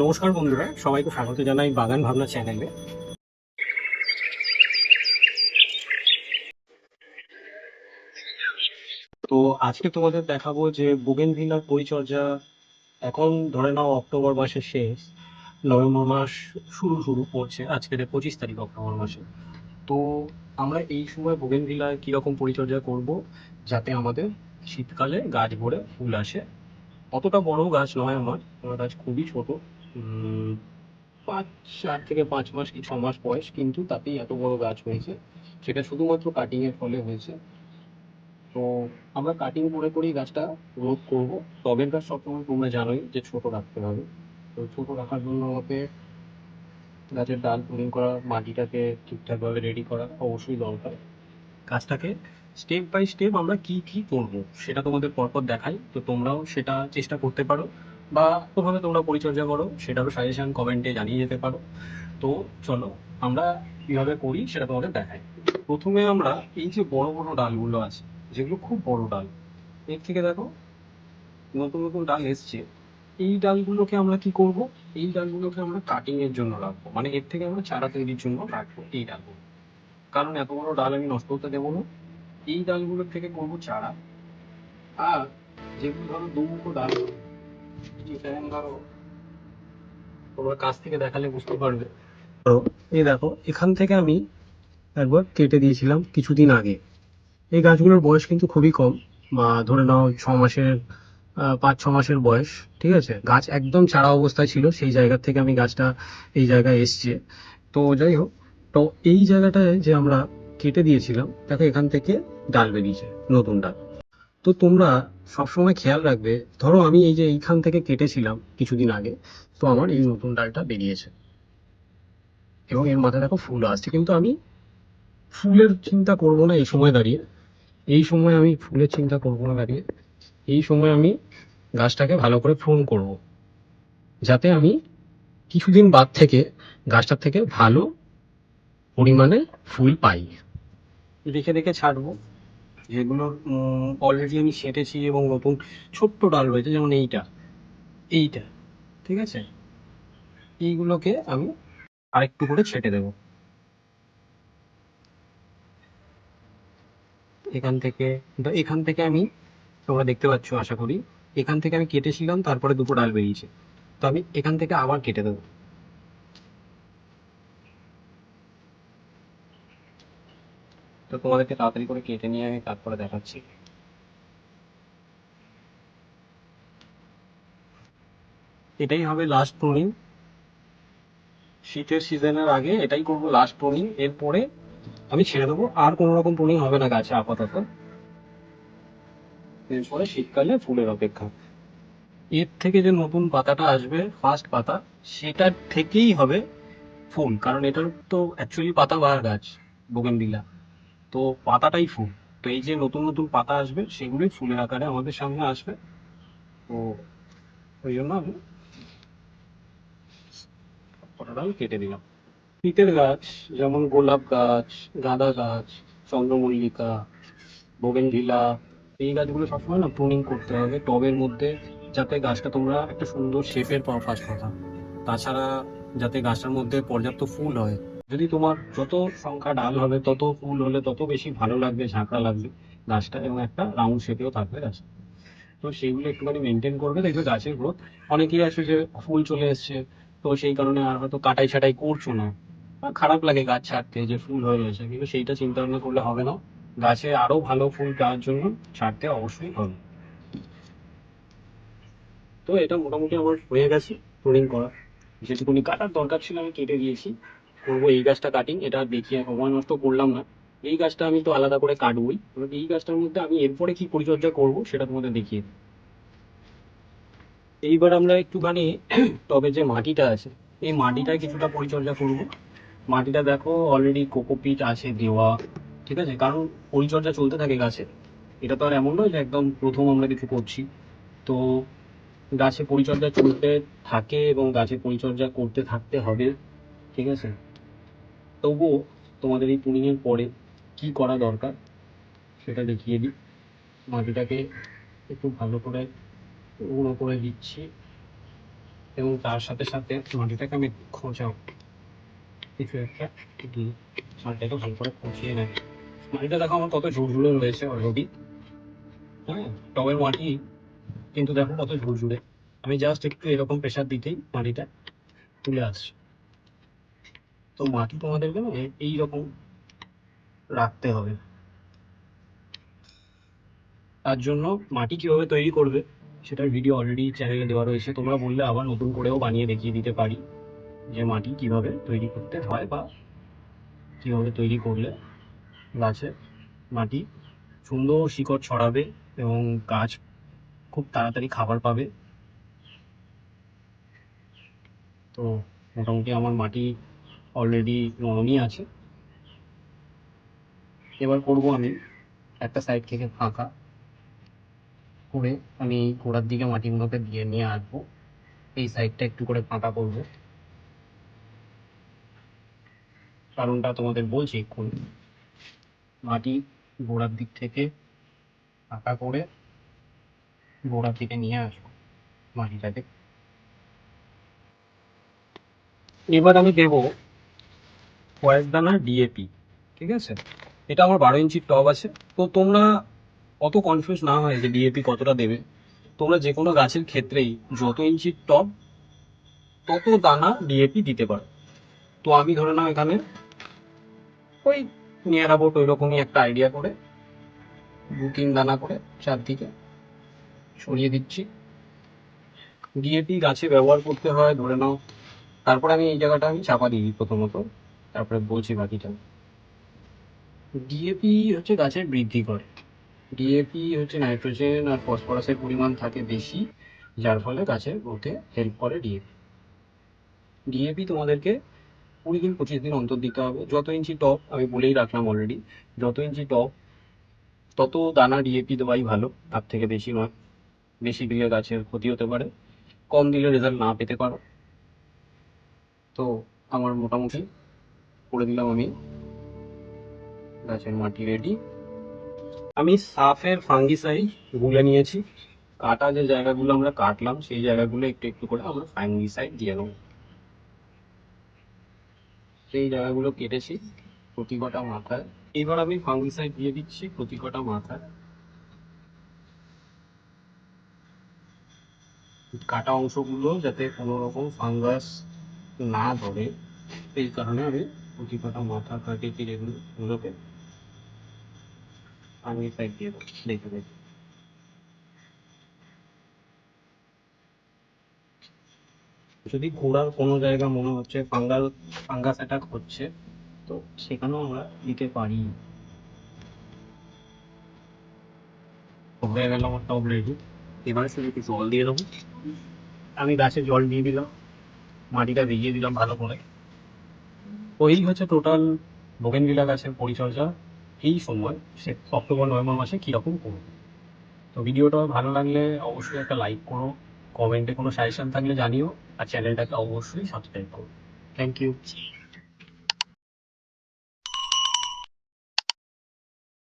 নমস্কার বন্ধুরা, সবাইকে স্বাগত জানাই বাগান ভাবনা চ্যানেলে। তো আজকে তোমাদের দেখাবো যে বুগেনভিলার পরিচর্যা এখন ধরে নাও অক্টোবর মাসের শেষ, নভেম্বর মাস শুরু শুরু পড়ছে আজকে পঁচিশ তারিখ অক্টোবর মাসে। তো আমরা এই সময় বুগেনভিলার কীরকম পরিচর্যা করব যাতে আমাদের শীতকালে গাছ ভরে ফুল আসে। অতটা বড় গাছ নয় আমার আমার গাছ খুবই ছোট। পাঁচ চার থেকে পাঁচ মাস কি, ছ মাস বয়স কিন্তু তাতেই এত বড় গাছ হয়েছে। সেটা শুধুমাত্র কাটিং এর ফলে হয়েছে। তো আমরা কাটিং করে করেই গাছটা রোধ করব। টবের গাছ সবসময় তোমরা জানোই যে ছোট রাখতে হবে। তো ছোট রাখার জন্য আমাকে গাছের ডাল পুলিং করা, মাটিটাকে ঠিকঠাকভাবে রেডি করা অবশ্যই দরকার। গাছটাকে স্টেপ বাই স্টেপ আমরা কি কি করব, সেটা তোমাদের পরপর দেখাই। তো তোমরাও সেটা চেষ্টা করতে পারো। বা কোভাবে তোমরা পরিচর্যা করো সেটারও সাজেশন কমেন্টে জানিয়ে যেতে পারো। তো চলো, আমরা কীভাবে করি সেটা তোমাদের দেখাই। প্রথমে আমরা এই যে বড় বড় ডালগুলো আছে, যেগুলো খুব বড় ডাল, এর থেকে দেখো নতুন নতুন ডাল এসছে। এই ডালগুলোকে আমরা কি করব? এই ডালগুলোকে আমরা কাটিং এর জন্য রাখব। মানে এর থেকে আমরা চারা তৈরির জন্য রাখব এই ডালগুলো। কারণ এত বড় ডাল আমি নষ্ট করতে দেবো না। এই ডালগুলোর থেকে করব চারা। আর যেগুলো ধরো দুমুখো ডাল কাছ থেকে দেখালে বুঝতে পারবে। এই দেখো, এখান থেকে আমি একবার কেটে দিয়েছিলাম কিছুদিন আগে। এই গাছগুলোর বয়স কিন্তু খুবই কম, বা ধরে নাও ছ মাসের পাঁচ ছ মাসের বয়স, ঠিক আছে? গাছ একদম চারা অবস্থায় ছিল, সেই জায়গা থেকে আমি গাছটা এই জায়গায় এসছে। তো যাই হোক, তো এই জায়গাটায় যে আমরা কেটে দিয়েছিলাম, দেখো এখান থেকে ডাল বেরিয়েছে, নতুন ডাল। তো তোমরা সবসময় খেয়াল রাখবে। ধরো আমি এই যে এইখান থেকে কেটেছিলাম কিছুদিন আগে, তো আমার এই নতুন ডালটা বেরিয়েছে। এবং এর মাথায় দেখো ফুল আসছে। কিন্তু আমি ফুলের চিন্তা করব না এই সময় দাঁড়িয়ে। এই সময় আমি ফুলের চিন্তা করব না দাঁড়িয়ে। এই সময় আমি গাছটাকে ভালো করে ফোন করব। যাতে আমি কিছুদিন বাদ থেকে গাছটার থেকে ভালো পরিমাণে ফুল পাই। দেখে দেখে ছাড়বো। যেগুলো অলরেডি আমি সেটেছি এবং নতুন ছোট্ট ডাল রয়েছে, যেমন এইটা। এইটা, ঠিক আছে? এইগুলোকে আমি আরেকটু করে ছেটে দেব। এখান থেকে এখান থেকে আমি, তোমরা দেখতে পাচ্ছ, আশা করি, এখান থেকে আমি কেটেছিলাম, তারপরে দুটো ডাল বেরিয়েছে। তো আমি এখান থেকে আবার কেটে দেবো। তো তোমাদেরকে তাড়াতাড়ি করে কেটে নিয়ে আমি তারপরে দেখাচ্ছি। এটাই হবে লাস্ট প্রুনিং শীতের সিজনের আগে এটাই করব লাস্ট প্রুনিং এরপরে আমি ছেড়ে দেবো, আর কোনো রকম প্রুনিং হবে না গাছে আপাতত। এরপরে শীতকালে ফুলের অপেক্ষা। এর থেকে যে নতুন পাতাটা আসবে ফার্স্ট পাতা, সেটার থেকেই হবে ফুল, কারণ এটার তো অ্যাকচুয়ালি পাতাবাহার গাছ বোগেনভিলা তো পাতাটাই ফুল। তো এই যে নতুন নতুন পাতা আসবে, সেগুলোই ফুলের আকারে আমাদের সামনে আসবে। তো ওই জন্য আমি কটা ডাল কেটে দিলাম। শীতের গাছ, যেমন গোলাপ গাছ, গাঁদা গাছ, চন্দ্রমল্লিকা, বোগেনভিলা, এই গাছগুলো সবসময় না প্রুনিং করতে হবে টবের মধ্যে, যাতে গাছটা তোমরা একটা সুন্দর শেপের পাও ফার্স্ট কথা তাছাড়া যাতে গাছটার মধ্যে পর্যাপ্ত ফুল হয় যদি তোমার যত সংখ্যা ডাল হবে, তত ফুল হলে তত বেশি ভালো লাগবে ঝাঁকড়া লাগবে গাছটা এবং একটা রাউন্ড শেপেও থাকবে গাছ। তো সেইগুলো একটুখানি মেনটেন করবে। দেখবে গাছের গ্রোথ অনেকেই আছে যে ফুল চলে এসছে, তো সেই কারণে আর হয়তো কাটাই ছাটাই করছ না। খারাপ লাগে গাছ ছাড়তে যে ফুল হয়ে গেছে। কিন্তু সেইটা চিন্তা ভাবনা করলে হবে না। গাছে আরও ভালো ফুল পাওয়ার জন্য ছাড়তে অবশ্যই হবে। তো এটা মোটামুটি আমার হয়ে গেছে। প্রুনিং করা যেটুকুনি কাটার দরকার ছিল আমি কেটে দিয়েছি। করব এই গাছটা কাটিং এটা দেখিয়ে সময় নষ্ট করলাম না। এই গাছটা আমি তো আলাদা করে কাটবই। এই গাছটার মধ্যে আমি এরপরে কি পরিচর্যা করব, সেটা তোমাদের দেখিয়ে এইবার আমরা একটুখানি তবে যে মাটিটা আছে, এই মাটিটা কিছুটা পরিচর্যা করব। মাটিটা দেখো অলরেডি কোকোপিট আছে দেওয়া, ঠিক আছে? কারণ পরিচর্যা চলতে থাকে গাছে। এটা তো আর এমন নয় যে একদম প্রথম আমরা কিছু করছি। তো গাছে পরিচর্যা চলতে থাকে এবং গাছে পরিচর্যা করতে থাকতে হবে, ঠিক আছে? তবুও তোমাদের এই পুলিংয়ের পরে কি করা দরকার, সেটা দেখিয়ে দিই। মাটিটাকে একটু ভালো করে গুঁড়ো করে দিচ্ছি এবং তার সাথে সাথে মাটিটাকে আমি খোঁচাও। কিছু একটা মাটিটাকে ভালো করে খুঁচিয়ে নেয় মাটিটা দেখো আমার কত ঝুরঝুরে রয়েছে অলরেডি হ্যাঁ টবের মাটি কিন্তু দেখো কত ঝুরঝুরে। আমি জাস্ট একটু এরকম প্রেশার দিতেই মাটিটা তুলে আসছে। তো মাটি তোমাদেরকে না এইরকম রাখতে হবে। তার জন্য মাটি কীভাবে তৈরি করবে সেটার ভিডিও অলরেডি চ্যানেলে দেওয়া রয়েছে। তোমরা বললে আবার নতুন করেও বানিয়ে দেখিয়ে দিতে পারি যে মাটি কীভাবে তৈরি করতে হয় বা কীভাবে তৈরি করলে গাছে মাটি সুন্দর শিকড় ছড়াবে এবং গাছ খুব তাড়াতাড়ি খাবার পাবে। তো মোটামুটি আমার মাটি অলরেডি নরমই আছে এবার করব আমি একটা সাইড থেকে ফাঁকা করে আমি গোড়ার দিকে মাটিগুলোকে দিয়ে নিয়ে আসব। এই সাইডটা একটু করে ফাঁকা করব। কারণটা তোমাদের বলছি এক্ষুনি মাটি গোড়ার দিক থেকে ফাঁকা করে গোড়ার দিকে নিয়ে আসব মাটিটাকে। এবার আমি দেবো কয়েক দানা ডিএপি ঠিক আছে? এটা আমার বারো ইঞ্চির টব আছে। তো তোমরা অত কনফিউজ না হয় যে ডিএপি কতটা দেবে। তোমরা যে কোনো গাছের ক্ষেত্রেই যত ইঞ্চির টব, তত দানা ডিএপি দিতে পারো। তো আমি ধরে নাও এখানে ওই নিয়ে অ্যাবাউট ওই রকমই একটা আইডিয়া করে, দু তিন দানা করে চারদিকে ছড়িয়ে দিচ্ছি। ডিএপি গাছে ব্যবহার করতে হয়, ধরে নাও। তারপরে আমি এই জায়গাটা আমি চাপা দিই প্রথমত। তারপরে বলছি বাকিটা। ডিএপি হচ্ছে গাছের বৃদ্ধি করে। ডিএপি হচ্ছে নাইট্রোজেন আর ফসফরাসের পরিমাণ থাকে বেশি, যার ফলে গাছের গ্রোথে হেল্প করে ডিএপি ডিএপি তোমাদেরকে কুড়ি দিন, পঁচিশ দিন অন্তর দিতে হবে। যত ইঞ্চি টপ, আমি বলেই রাখলাম অলরেডি যত ইঞ্চি টপ, তত দানা ডিএপি দেওয়াই ভালো। তার থেকে বেশি নয়। বেশি দিলে গাছের ক্ষতি হতে পারে। কম দিলে রেজাল্ট না পেতে পারো। তো আমার মোটামুটি করে দিলাম আমি। গাছের মাটি রেডি আমি সাফের ফাঙ্গিসাইড গুলে নিয়েছি। কাটা যে জায়গাগুলো আমরা কাটলাম, সেই জায়গাগুলো একটু একটু করে আমরা ফাঙ্গিসাইড দিয়ে নেব। সেই জায়গাগুলো কেটেছি প্রতি কটা মাথায়। এবার আমি ফাঙ্গিসাইড দিয়ে দিচ্ছি প্রতি কটা মাথায়। কাটা অংশগুলো যাতে কোনো রকম ফাঙ্গাস না ধরে, এই কারণে আমি প্রতি কটা মাথা কাটিয়েছি যেগুলো ওগুলোকে আমি সাইড দিয়ে দেখে দেখে। যদি ঘোড়ার কোনো জায়গা মনে হচ্ছে, ফাঙ্গাল, ফাঙ্গাস অ্যাটাক হচ্ছে, তো সেখানেও আমরা দিতে পারি। হয়ে গেল আমার টব রেডি এবারে শুধু জল দিয়ে দেবো। আমি গাছে জল দিয়ে দিলাম, মাটিটা ভিজিয়ে দিলাম ভালো করে। ওই হচ্ছে টোটাল বোগেনভিলা গাছের পরিচর্যা এই সময়, সে অক্টোবর, নভেম্বর মাসে কীরকম করব? তো ভিডিওটা ভালো লাগলে অবশ্যই একটা লাইক করো কমেন্টে কোনো সাজেশন থাকলে জানিও, আর চ্যানেলটাকে অবশ্যই সাবস্ক্রাইব করো। Thank you